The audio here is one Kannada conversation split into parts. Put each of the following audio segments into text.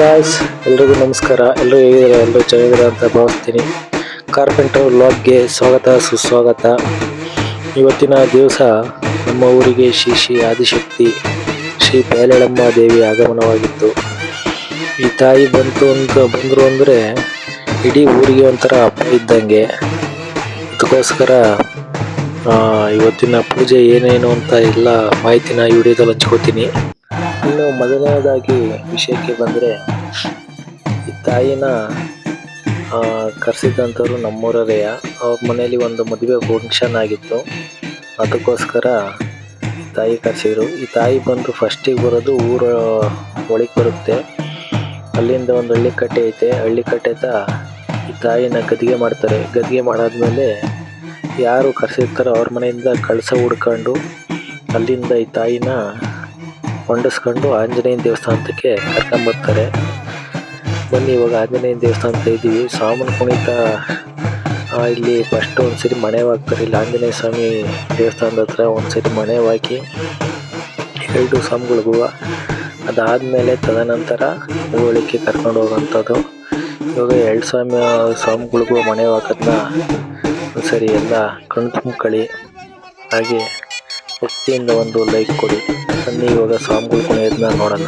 ಗಾಯ್ಸ್ ಎಲ್ರಿಗೂ ನಮಸ್ಕಾರ. ಎಲ್ಲರೂ ಹೇಗಿದ್ದಾರೆ? ಎಲ್ಲರೂ ಚೆನ್ನಾಗಿದ್ದಾರೆ ಅಂತ ಭಾವಿಸ್ತೀನಿ. ಕಾರ್ಪೆಂಟರ್ ವ್ಲಾಗ್ಗೆ ಸ್ವಾಗತ, ಸುಸ್ವಾಗತ. ಇವತ್ತಿನ ದಿವಸ ನಮ್ಮ ಊರಿಗೆ ಶ್ರೀ ಶ್ರೀ ಆದಿಶಕ್ತಿ, ಶ್ರೀ ಬೇಲೆಳಮ್ಮ ದೇವಿ ಆಗಮನವಾಗಿತ್ತು. ಈ ತಾಯಿ ಬಂತು ಅಂತ, ಬಂದರು ಅಂದರೆ ಇಡೀ ಊರಿಗೆ ಒಂಥರ ಹಬ್ಬ ಇದ್ದಂಗೆ. ಅದಕ್ಕೋಸ್ಕರ ಇವತ್ತಿನ ಪೂಜೆ ಏನೇನು ಅಂತ ಎಲ್ಲ ಮಾಹಿತಿನ ಈ ವಿಡಿಯೋದಲ್ಲಿ ಹಂಚ್ಕೋತೀನಿ. ಇನ್ನು ಮೊದಲನೇದಾಗಿ ವಿಷಯಕ್ಕೆ ಬಂದರೆ, ಈ ತಾಯಿನ ಕರೆಸಿದಂಥವ್ರು ನಮ್ಮೂರರೆಯ ಅವ್ರ ಮನೆಯಲ್ಲಿ ಒಂದು ಮದುವೆ ಫಂಕ್ಷನ್ ಆಗಿತ್ತು. ಅದಕ್ಕೋಸ್ಕರ ತಾಯಿ ಕರೆಸಿದ್ರು. ಈ ತಾಯಿ ಬಂದು ಫಸ್ಟಿಗೆ ಬರೋದು ಊರ ಒಳಗೆ ಬರುತ್ತೆ. ಅಲ್ಲಿಂದ ಒಂದು ಹಳ್ಳಿ ಕಟ್ಟೆ ಐತೆ. ಹಳ್ಳಿ ತ ಈ ತಾಯಿನ ಗದ್ಗೆ ಮಾಡ್ತಾರೆ. ಗದ್ಗೆ ಮಾಡಾದ್ಮೇಲೆ ಯಾರು ಕರೆಸಿರ್ತಾರೋ ಅವ್ರ ಮನೆಯಿಂದ ಕಳಸ ಹುಡ್ಕೊಂಡು ಅಲ್ಲಿಂದ ಈ ತಾಯಿನ ಹೊಂಡಿಸ್ಕೊಂಡು ಆಂಜನೇಯನ ದೇವಸ್ಥಾನಕ್ಕೆ ಕರ್ಕೊಂಬರ್ತಾರೆ ಬನ್ನಿ, ಇವಾಗ ಆಂಜನೇಯನ ದೇವಸ್ಥಾನಕ್ಕೆ ಇದ್ದೀವಿ ಸಾಮನ ಕುಣಿತ ಇಲ್ಲಿ ಫಸ್ಟ್ ಒಂದ್ಸರಿ ಮನೆ ಹಾಕ್ತಾರೆ. ಇಲ್ಲಿ ಆಂಜನೇಯ ಸ್ವಾಮಿ ದೇವಸ್ಥಾನದ ಹತ್ರ ಒಂದ್ಸರಿ ಮಣೆ ಹಾಕಿ ಎರಡು ಸ್ವಾಮಿಗಳಿಗೂ ಅದಾದಮೇಲೆ ತದನಂತರ ಊಳಿಗೆ ಕರ್ಕೊಂಡು ಹೋಗೋಂಥದ್ದು. ಇವಾಗ ಎರಡು ಸ್ವಾಮಿ ಸ್ವಾಮಿಗಳಿಗೂ ಮನೆ ಹಾಕೋದನ್ನ ಒಂದ್ಸರಿ ಎಲ್ಲ ಕಣ್ತುಂಬ್ಕಳಿ ಹಾಗೆ ಭಕ್ತಿಯಿಂದ ಒಂದು ಲೈಕ್ ಕೊಡಿ. ಬನ್ನಿ ಇವಾಗ ಸಾಂಗ್ಗಳು ಕುಣಿಯೋದನ್ನ ನೋಡೋಣ.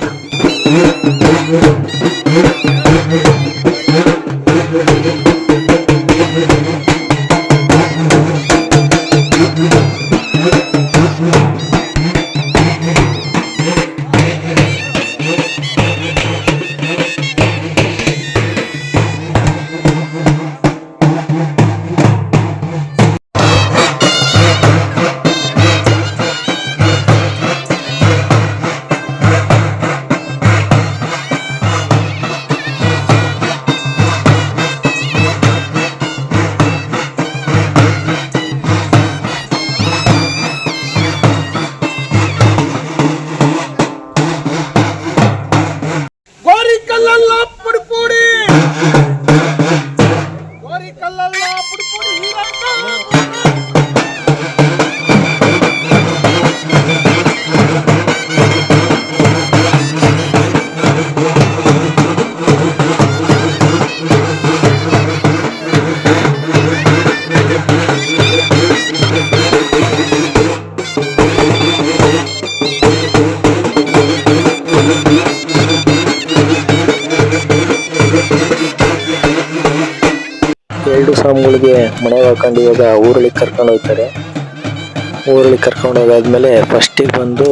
ಗೋರಿ మరి కళ్ళల్లో అప్పుడు Thank you. ಎರಡು ಸಾಮ್ಗಳಿಗೆ ಮನೆ ಹಾಕೊಂಡು ಇವಾಗ ಊರೊಳಗೆ ಕರ್ಕೊಂಡು ಹೋಗ್ತಾರೆ. ಊರಳಿಗೆ ಕರ್ಕೊಂಡು ಹೋಗಾದ್ಮೇಲೆ ಫಸ್ಟಿಗೆ ಬಂದು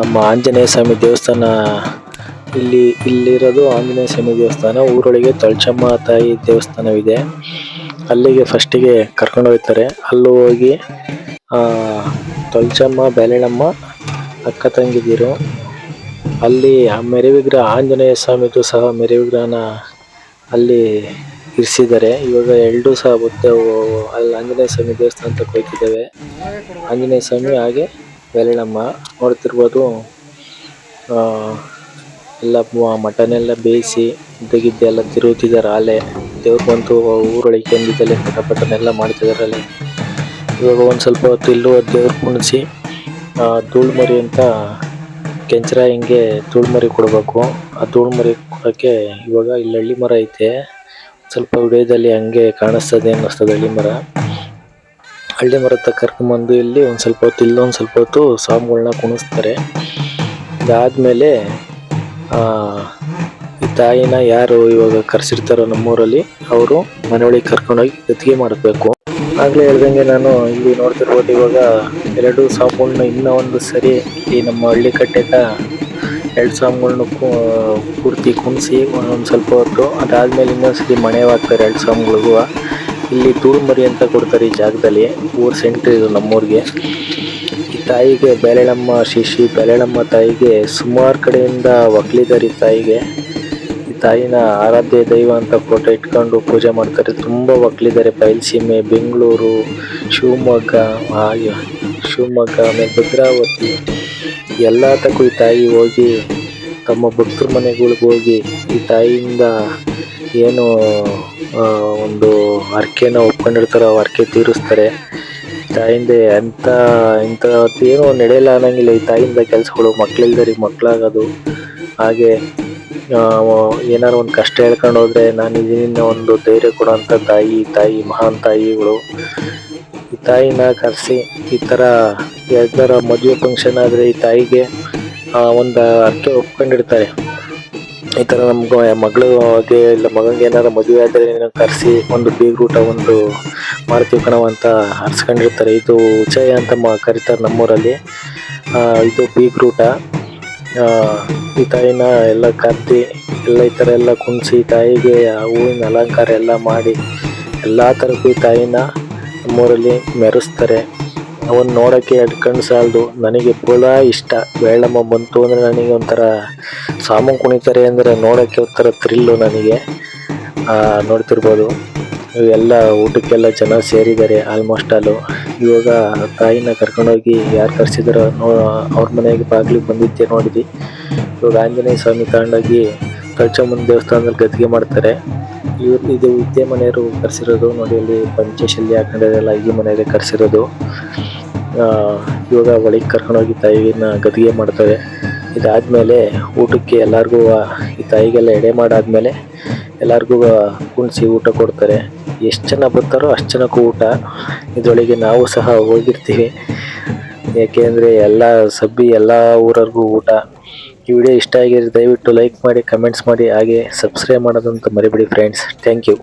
ನಮ್ಮ ಆಂಜನೇಯ ಸ್ವಾಮಿ ದೇವಸ್ಥಾನ, ಇಲ್ಲಿ, ಇಲ್ಲಿರೋದು ಆಂಜನೇಯ ಸ್ವಾಮಿ ದೇವಸ್ಥಾನ, ಊರೊಳಗೆ ತೊಳ್ಚಮ್ಮ ತಾಯಿ ದೇವಸ್ಥಾನವಿದೆ. ಅಲ್ಲಿಗೆ ಫಸ್ಟಿಗೆ ಕರ್ಕೊಂಡು ಹೋಗ್ತಾರೆ. ಅಲ್ಲೂ ಹೋಗಿ ತೊಳಚಮ್ಮ ಬೇಲೆಳಮ್ಮ ಅಕ್ಕ ತಂಗಿದಿರು, ಅಲ್ಲಿ ಆ ಮೆರೆ ವಿಗ್ರಹ, ಆಂಜನೇಯ ಸ್ವಾಮಿದು ಸಹ ಮೆರೆ ವಿಗ್ರಹನ ಅಲ್ಲಿ ಇರಿಸಿದ್ದಾರೆ. ಇವಾಗ ಎರಡು ಸಹ ಮತ್ತೆ ಅಲ್ಲಿ ಆಂಜನೇಯ ಸ್ವಾಮಿ ದೇವಸ್ಥಾನಕ್ಕೆ ಹೋಗ್ತಿದ್ದೇವೆ. ಆಂಜನೇಯ ಸ್ವಾಮಿ ಹಾಗೆ ವೆಲ್ಲಮ್ಮ ನೋಡ್ತಿರ್ಬೋದು. ಎಲ್ಲ ಮಟನ್ ಎಲ್ಲ ಬೇಯಿಸಿ ಮುದ್ದೆಗಿದ್ದೆ ಎಲ್ಲ ತಿರುಗುತ್ತಿದ್ದಾರೆ. ಆಲೆ ದೇವ್ರಿಗಂತೂ ಊರೊಳಗೆ ಬಂದಿದ್ದಲ್ಲೇ ಪಟಪಟನೆಲ್ಲ ಮಾಡ್ತಿದ್ದಾರೆ ಅಲ್ಲಿ ಇವಾಗ ಒಂದು ಸ್ವಲ್ಪ ಹೊತ್ತು ಇಲ್ಲೂ ದೇವ್ರು ಕುಣಿಸಿ ಧೂಳು ಮರಿ ಅಂತ ಕೆಂಚರ ಹಿಂಗೆ ಧೂಳು ಮರಿ ಕೊಡಬೇಕು. ಆ ಧೂಳು ಮರಿ ಕೊಡೋಕ್ಕೆ ಇವಾಗ ಇಲ್ಲಿ ಹಳ್ಳಿ ಮರ ಐತೆ. ಸ್ವಲ್ಪ ವಿಡಿಯೋದಲ್ಲಿ ಹಂಗೆ ಕಾಣಿಸ್ತದೆ ಅನ್ನಿಸ್ತದೆ ಹಳ್ಳಿ ಮರ. ಹಳ್ಳಿ ಮರ ಹತ್ರ ಕರ್ಕೊಂಬಂದು ಇಲ್ಲಿ ಒಂದು ಸ್ವಲ್ಪ ಹೊತ್ತು, ಇಲ್ಲೊಂದು ಸ್ವಲ್ಪ ಹೊತ್ತು ಸ್ವಾಮಿಗಳನ್ನ ಕುಣಿಸ್ತಾರೆ. ಇದಾದಮೇಲೆ ಈ ತಾಯಿನ ಯಾರು ಇವಾಗ ಕರೆಸಿರ್ತಾರೋ ನಮ್ಮೂರಲ್ಲಿ, ಅವರು ಮನೆಯೊಳಗೆ ಕರ್ಕೊಂಡೋಗಿ ಗದ್ದಿಗೆ ಮಾಡಬೇಕು ಆಗಲೇ ಹೇಳ್ದಂಗೆ ನಾನು ಇಲ್ಲಿ ನೋಡ್ತಿರ್ಬೋದು ಇವಾಗ ಎರಡು ಸ್ವಾಮಿಗಳ್ನ ಇನ್ನೂ ಒಂದು ಸರಿ ಈ ನಮ್ಮ ಹಳ್ಳಿ ಕಟ್ಟೆತ ಎರಡು ಸ್ವಾಮಿಗಳ್ನ ಪೂರ್ತಿ ಕುಣಿಸಿ ಒಂದು ಸ್ವಲ್ಪ ಹೊತ್ತು. ಅದಾದ್ಮೇಲೆ ಇನ್ನೊಂದ್ಸತಿ ಮಣೆ ಹಾಕ್ತಾರೆ ಎರಡು ಸಾಂಗ್ಗಳಿಗೂ ಇಲ್ಲಿ ಧೂಳು ಮರಿ ಅಂತ ಕೊಡ್ತಾರೆ ಈ ಜಾಗದಲ್ಲಿ. ಊರು ಸೆಂಟ್ರ್ ಇದು ನಮ್ಮೂರಿಗೆ. ಈ ತಾಯಿಗೆ ಬೇಲೆಳಮ್ಮ ಶಿಶಿ ಬೇಲೆಳಮ್ಮ ತಾಯಿಗೆ ಸುಮಾರು ಕಡೆಯಿಂದ ಒಕ್ಲಿದ್ದಾರೆ ಈ ತಾಯಿಗೆ. ಈ ತಾಯಿನ ಆರಾಧ್ಯ ದೈವ ಅಂತ ಫೋಟೋ ಇಟ್ಕೊಂಡು ಪೂಜೆ ಮಾಡ್ತಾರೆ. ತುಂಬ ಒಕ್ಲಿದ್ದಾರೆ ಬಯಲುಸೀಮೆ ಬೆಂಗಳೂರು, ಶಿವಮೊಗ್ಗ, ಹಾಗೆ ಶಿವಮೊಗ್ಗ, ಆಮೇಲೆ ಭದ್ರಾವತಿ. ಎಲ್ಲ ತಕ್ಕೂ ಈ ತಾಯಿ ಹೋಗಿ, ತಮ್ಮ ಭಕ್ತರ ಮನೆಗಳಿಗೆ ಹೋಗಿ ಈ ತಾಯಿಯಿಂದ ಏನು ಒಂದು ಹರಕೆನ ಒಪ್ಕೊಂಡಿರ್ತಾರೋ ಆ ಹರಕೆ ತೀರಿಸ್ತಾರೆ. ತಾಯಿಂದ ಎಂಥ ಇಂಥ ಏನು ನಡೆಯಲ್ಲ ಅನ್ನೋಂಗಿಲ್ಲ. ಈ ತಾಯಿಂದ ಕೆಲಸಗಳು ಮಕ್ಕಳಿಲ್ದರಿ ಮಕ್ಕಳಾಗೋದು ಹಾಗೆ ಏನಾರು ಒಂದು ಕಷ್ಟ ಹೇಳ್ಕೊಂಡು ಹೋದರೆ ನಾನು ಇದನ್ನ ಒಂದು ಧೈರ್ಯ ಕೊಡೋಂಥ ತಾಯಿ ತಾಯಿ ಮಹಾನ್ ತಾಯಿಗಳು. ಈ ತಾಯಿನ ಕರೆಸಿ ಈ ಥರ ಯಾವ್ದಾರ ಮದುವೆ ಫಂಕ್ಷನ್ ಆದರೆ ಈ ತಾಯಿಗೆ ಒಂದು ಅರ್ಕೆ ಒಪ್ಕೊಂಡಿರ್ತಾರೆ. ಈ ಥರ ನಮ್ಗೆ ಮಗಳಿಗೆ ಇಲ್ಲ ಮಗನಿಗೆ ಏನಾರ ಮದುವೆ ಆದರೆ ಕರೆಸಿ, ಒಂದು ಬೀಗ್ರೂಟ ಒಂದು ಮಾಡ್ತೀವಿ ಕಣವ ಅಂತ ಹರಿಸ್ಕೊಂಡಿರ್ತಾರೆ. ಇದು ಉಚಯ ಅಂತ ಮ, ಕರೀತಾರೆ ನಮ್ಮೂರಲ್ಲಿ. ಇದು ಬೀಗ್ರೂಟ ಈ ತಾಯಿನ ಎಲ್ಲ ಕರ್ದಿ, ಎಲ್ಲ ಈ ಥರ ಎಲ್ಲ ಕುಣಿಸಿ ತಾಯಿಗೆ ಹೂವಿನ ಅಲಂಕಾರ ಎಲ್ಲ ಮಾಡಿ, ಎಲ್ಲ ಥರಕ್ಕೂ ಈ ತಾಯಿನ ನಮ್ಮೂರಲ್ಲಿ ಮೆರೆಸ್ತಾರೆ. ಅವನ್ನ ನೋಡೋಕ್ಕೆ ಎರಡು ಕಣ್ಣು ಸಾಲದು ನನಗೆ ಬಹಳ ಇಷ್ಟ. ಬೇಳಮ್ಮ ಬಂತು ಅಂದರೆ ನನಗೆ ಒಂಥರ ಸಾಮನ್ ಕುಣಿತಾರೆ ಅಂದರೆ ನೋಡೋಕ್ಕೆ ಒಂಥರ ಥ್ರಿಲ್ಲು ನನಗೆ. ನೋಡ್ತಿರ್ಬೋದು. ಎಲ್ಲ ಊಟಕ್ಕೆಲ್ಲ ಜನ ಸೇರಿದ್ದಾರೆ ಆಲ್ಮೋಸ್ಟ್ ಆಲು ಇವಾಗ ತಾಯಿನ ಕರ್ಕೊಂಡೋಗಿ ಯಾರು ಕರ್ಸಿದಾರೋ ನೋ, ಅವ್ರ ಮನೆಗೆ ಬಾಗಿಲಿಗೆ ಬಂದಿದ್ದೆ ನೋಡಿದ್ವಿ. ಇವಾಗ ಆಂಜನೇಯ ಸ್ವಾಮಿ ತಗೊಂಡೋಗಿ ಕಳ್ಚಮ್ಮನ ದೇವಸ್ಥಾನದಲ್ಲಿ ಗದ್ದಿಗೆ ಮಾಡ್ತಾರೆ. ಇವ್ರು, ಇದು ಇದೇ ಮನೆಯವರು ಕರೆಸಿರೋದು ನೋಡಿ, ಅಲ್ಲಿ ಪಂಚಶಲ್ಯ ಹಾಕೊಂಡಿದ್ದೆಲ್ಲ ಈ ಮನೆಯಲ್ಲಿ ಕರೆಸಿರೋದು. ಇವಾಗ ಒಳಗೆ ಕರ್ಕೊಂಡೋಗಿ ತಾಯಿನ ಗದ್ದಿಗೆ ಮಾಡ್ತಾರೆ ಇದಾದಮೇಲೆ ಊಟಕ್ಕೆ ಎಲ್ಲರಿಗೂ ಈ ತಾಯಿಗೆಲ್ಲ ಎಡೆ ಮಾಡಾದಮೇಲೆ ಎಲ್ಲರಿಗೂ ಕುಣಿಸಿ ಊಟ ಕೊಡ್ತಾರೆ. ಎಷ್ಟು ಜನ ಬರ್ತಾರೋ ಅಷ್ಟು ಜನಕ್ಕೂ ಊಟ. ಇದರೊಳಗೆ ನಾವು ಸಹ ಹೋಗಿರ್ತೀವಿ. ಯಾಕೆಂದರೆ ಎಲ್ಲ ಸಬ್ಬಿ, ಎಲ್ಲ ಊರವ್ರಿಗೂ ಊಟ. ಈ ವಿಡಿಯೋ ಇಷ್ಟ ಆಗಿದ್ರೆ ದಯವಿಟ್ಟು ಲೈಕ್ ಮಾಡಿ, ಕಮೆಂಟ್ಸ್ ಮಾಡಿ, ಹಾಗೆ ಸಬ್ಸ್ಕ್ರೈಬ್ ಮಾಡೋದಂತ ಮರಿಬೇಡಿ ಫ್ರೆಂಡ್ಸ್ ಥ್ಯಾಂಕ್ ಯು